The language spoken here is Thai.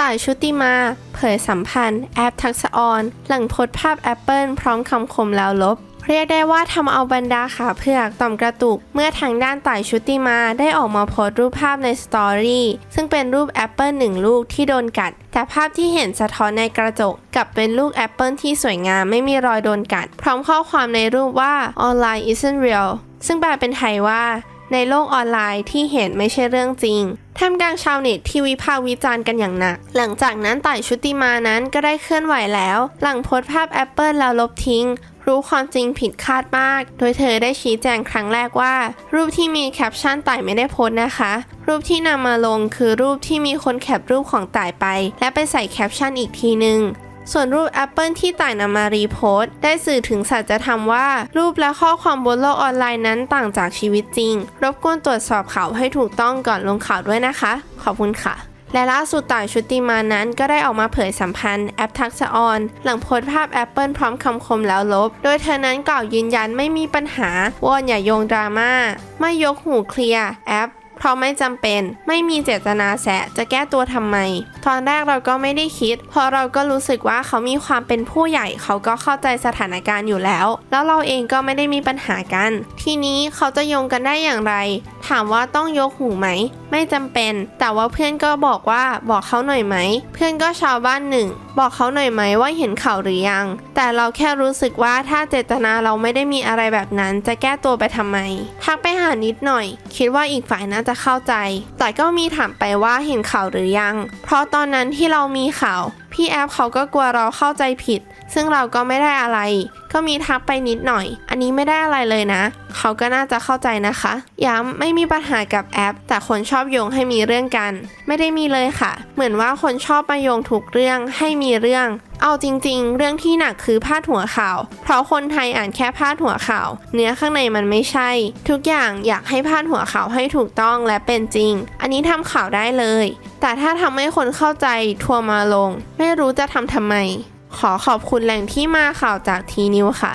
ต่ายชุติมา เผยสัมพันธ์ แอปทักษออน หลังโพสภาพแอปเปิลพร้อมคำคมแล้วลบ เรียกได้ว่าทำเอาบรรดาขาเผือกต่อมกระตุก เมื่อทางด้านต่ายชุติมาได้ออกมาโพสรูปภาพในสตอรี่ซึ่งเป็นรูปแอปเปิลหนึ่งลูกที่โดนกัดแต่ภาพที่เห็นสะท้อนในกระจกกลับเป็นลูกแอปเปิลที่สวยงามไม่มีรอยโดนกัด พร้อมข้อความในรูปว่า online isn't real ซึ่งแปลเป็นไทยว่า ในโลกออนไลน์ที่เห็นไม่ใช่เรื่องจริงท่ามกลางชาวเน็ตที่วิพากษ์วิจารณ์กันอย่างหนัก หลังจากนั้นต่ายชุติมานั้นก็ได้เคลื่อนไหวแล้ว หลังโพสภาพแอปเปิลแล้วลบทิ้ง รู้ความจริงผิดคาดมาก โดยเธอได้ชี้แจงครั้งแรกว่า รูปที่มีแคปชั่นต่ายไม่ได้โพสนะคะ รูปที่นำมาลงคือรูปที่มีคนแคปรูปของต่ายไป และไปใส่แคปชั่นอีกทีนึง ส่วนรูป Apple ที่ต่ายนำมารีโพสต์ได้สื่อถึงสัจธรรมว่า รูปและข้อความบนโลกออนไลน์นั้นต่างจากชีวิตจริง รบกวนตรวจสอบข่าวให้ถูกต้องก่อนลงข่าวด้วยนะคะ ขอบคุณค่ะและล่าสุดต่ายชุติมานั้นก็ได้ออกมาเผยสัมพันธ์แอปทักษะออน หลังโพสต์ภาพ Apple พร้อมคำคมแล้วลบ โดยเธอนั้นกล่าวยืนยันไม่มีปัญหาวอนอย่าโยงดราม่าไม่ยกหูเคลียร์แอป เพราะไม่จำเป็น ไม่มีเจตนาแสะจะแก้ตัวทำไม ตอนแรกเราก็ไม่ได้คิด เพราะเราก็รู้สึกว่าเขามีความเป็นผู้ใหญ่ เขาก็เข้าใจสถานการณ์อยู่แล้ว แล้วเราเองก็ไม่ได้มีปัญหากัน ทีนี้เขาจะโยงกันได้อย่างไร ถามว่าต้องยกหูไหม ไม่จำเป็น แต่ว่าเพื่อนก็บอกว่าบอกเขาหน่อยไหม เพื่อนก็ชาวบ้านหนึ่ง บอกเขาหน่อยไหมว่าเห็นข่าวหรือยัง แต่เราแค่รู้สึกว่าถ้าเจตนาเราไม่ได้มีอะไรแบบนั้น จะแก้ตัวไปทำไม ทักไปหานิดหน่อย คิดว่าอีกฝ่ายน่าจะเข้าใจ แต่ก็มีถามไปว่าเห็นข่าวหรือยัง เพราะตอนนั้นที่เรามีข่าว พี่แอฟเขาก็กลัวเราเข้าใจผิด ซึ่งเราก็ไม่ได้อะไร ก็มีทักไปนิดหน่อย อันนี้ไม่ได้อะไรเลยนะ เขาก็น่าจะเข้าใจนะคะ ย้ำไม่มีปัญหากับแอป แต่คนชอบโยงให้มีเรื่องกัน ไม่ได้มีเลยค่ะ เหมือนว่าคนชอบมาโยงถูกเรื่องให้มีเรื่อง เอาจริง ๆ เรื่องที่หนักคือพาดหัวข่าว เพราะคนไทยอ่านแค่พาดหัวข่าว เนื้อข้างในมันไม่ใช่ ทุกอย่างอยากให้พาดหัวข่าวให้ถูกต้องและเป็นจริง อันนี้ทำข่าวได้เลย แต่ถ้าทำให้คนเข้าใจทัวมาลง ไม่รู้จะทำทำไม ขอขอบคุณแหล่งที่มาข่าวจากทีนิวค่ะ